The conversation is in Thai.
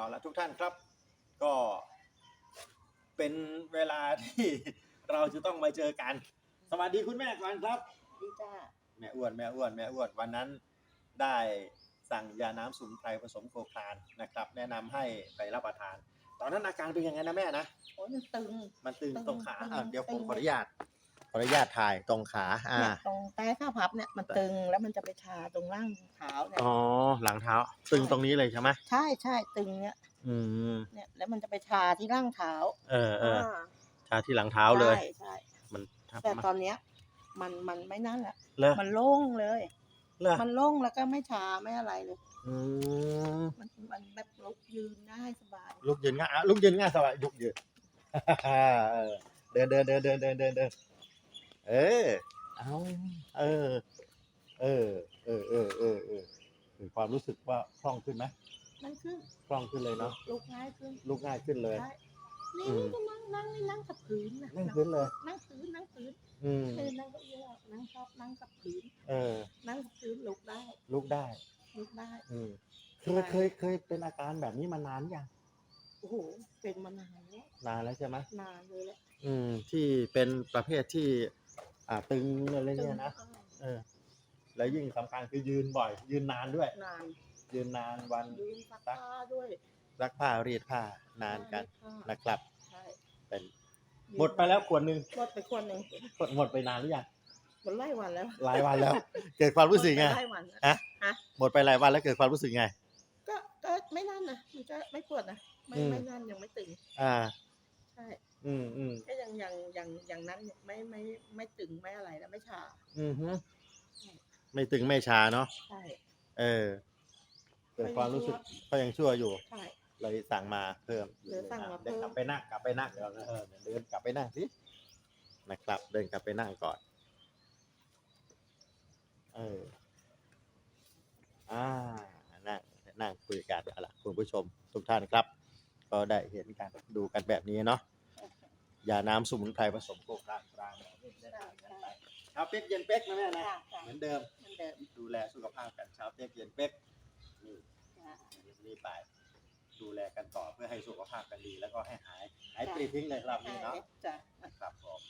เอาละทุกท่านครับ ก็เป็นเวลาที่เราจะต้องมาเจอกัน สวัสดีคุณแม่ก่อนครับ ดีจ้าแม่อ้วนแม่อ้วนแม่อ้วนวันนั้นได้สั่งยาน้ำสมุนไพรผสมโคคลานนะครับ แนะนำให้ไปรับประทาน ตอนนั้นอาการเป็นยังไงนะแม่นะ โอ้ยมันตึง มันตึงตึงตรงขาตึงอะเดี๋ยวผมตึงขออนุญาต ขออนุญาตถ่ายตรงขาอ่าเนี่ยตรงใต้ข้าพับเนี่ยมันตึงแล้วมันจะไปชาตรงล่างเท้าเนี่ยอ๋อหลังเท้า ตึงตรงนี้เลยใช่ไหมใช่ใช่ตึงเนี่ยอืมเนี่ยแล้วมันจะไปชาที่ล่างเท้าเออเออาชาที่หลังเท้าเลย ใช่ใช่มันทับแต่มาตอนเนี้ย มันมันไม่นั่นละเลอะมันโล่งเลย เลอะมันโล่งแล้วก็ไม่ชาไม่อะไรเลย อืมมันมันแบบลุกยืนได้สบาย ลุกยืนง่ายอะลุกยืนง่ายสบายลุกยืนเออเดินเดินเดินเดินเดินเดินเดิน เออ เอาเออ เออ เออ เออ เออ เออมีความรู้สึกว่าคล่องขึ้นไหมนั่งขึ้นคล่องขึ้นเลยเนาะลุกง่ายขึ้นลุกง่ายขึ้นเลย ใช่นี่อืมก็นั่งนั่งนี่นั่งกับพื้นนะนั่งพื้นเลย นั่งพื้นนั่งพื้นอืมคือนั่งเก็เยอะนั่งชอบนั่งกับพื้น เออ นั่งกับพื้นลุกได้ลุกได้ ลุกได้ อืมเคยเคยเคยเป็นอาการแบบนี้มานานยัง โอ้โห เป็นมานานแล้วนานแล้วใช่ไหมนานเลยแหละ อืม ที่เป็นประเภทที่ อ่าตึงอะไรเนี่ยนะจเออ แล้วยิ่งสำคัญคือยืนบ่อย ยืนนานด้วย นานยืนนานวันยืนซักผ้าด้วยซักผ้ารีดผ้านานกันผ้านะครับ ใช่เป็นยืนหมดไปแล้วขวดหนึ่งหมดไปคนหนึ่งหมดหมดไปนานหรือยังหมดไล่วันแล้วหลายวันแล้ว เกิดความรู้สึกไง หมดปไล่วันแล้ว ฮะ ฮะ หมดไปหลายวันแล้วเกิดความรู้สึกไง ก็ก็ไม่นั่นนะมันก็ไม่ปวดนะไม่อืม ไม่นั่นยังไม่ตึงอ่า ใช่อืมอืม ก็ ยังยังยังยังนั้นอยู่ไม่ไม่ไม่ตึงไม่อะไรแล้วไม่ชา อืมฮึไม่ตึงไม่ชาเนาะใช่ เออเกิดความรู้สึกก็ยังชั่วอยู่ ใช่ เลยสั่งมาเพิ่มเดี๋ยวสั่งมาเพิ่มเดินกลับไปนั่งกลับไปนั่งเดี๋ยวเออเดินกลับไปนั่งสินะครับ เดินกลับไปนั่งก่อน เออ อ่า นั่งนั่งคุยกันเอาล่ะคุณผู้ชมทุกท่านครับ ก็ได้เห็นกันดูกันแบบนี้เนาะ ยาน้ำสมุนไพรผสมโคกลางกลางแบบนี้ได้ทานกันไปเช้าเป๊กเย็นเป๊กนะแม่นะจ้ะจ้ะเหมือนเดิมเหมือนเดิมดูแลสุขภาพกันเช้าเป๊กเย็นเป๊กนี่จ้ะนี่ไปดูแลกันต่อเพื่อให้สุขภาพกันดี แล้วก็ให้หายหายปรีทิ้งเลยรอบนี้เนาะจ้ะนะครับผม